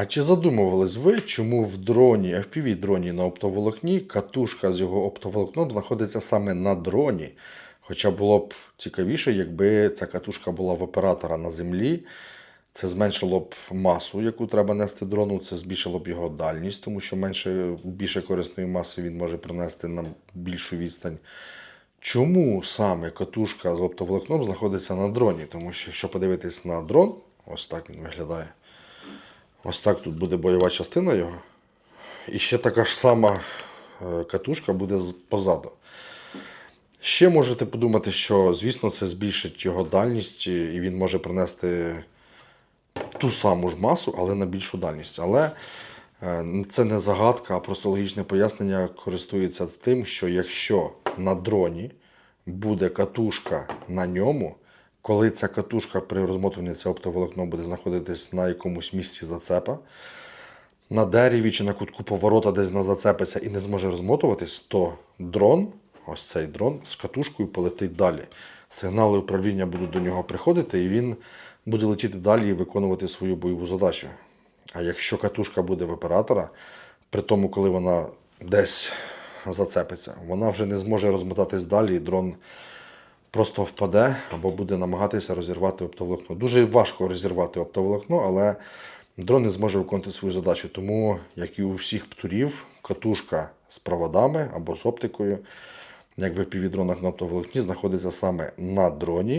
А чи задумувались ви, чому в дроні, FPV дроні на оптоволокні катушка з його оптоволокном знаходиться саме на дроні? Хоча було б цікавіше, якби ця катушка була в оператора на землі. Це зменшило б масу, яку треба нести дрону, це збільшило б його дальність, тому що менше, більше корисної маси він може принести на більшу відстань. Чому саме катушка з оптоволокном знаходиться на дроні? Тому що, якщо подивитись на дрон, ось так він виглядає. Ось так тут буде бойова частина його. І ще така ж сама е, катушка буде позаду. Ще можете подумати, що, звісно, це збільшить його дальність, і він може принести ту саму ж масу, але на більшу дальність. Але е, це не загадка, а просто логічне пояснення користується тим, що якщо на дроні буде катушка на ньому, коли ця катушка при розмотуванні цього оптоволокно буде знаходитись на якомусь місці зацепа, на дереві чи на кутку поворота десь вона зацепиться і не зможе розмотуватись, то дрон, ось цей дрон, з катушкою полетить далі. Сигнали управління будуть до нього приходити, і він буде летіти далі і виконувати свою бойову задачу. А якщо катушка буде в оператора, при тому, коли вона десь зацепиться, вона вже не зможе розмотатись далі, і дрон просто впаде або буде намагатися розірвати оптоволокно. Дуже важко розірвати оптоволокно, але дрон не зможе виконувати свою задачу. Тому, як і у всіх птурів, катушка з проводами або з оптикою, як в півдронах на оптоволокні, знаходиться саме на дроні.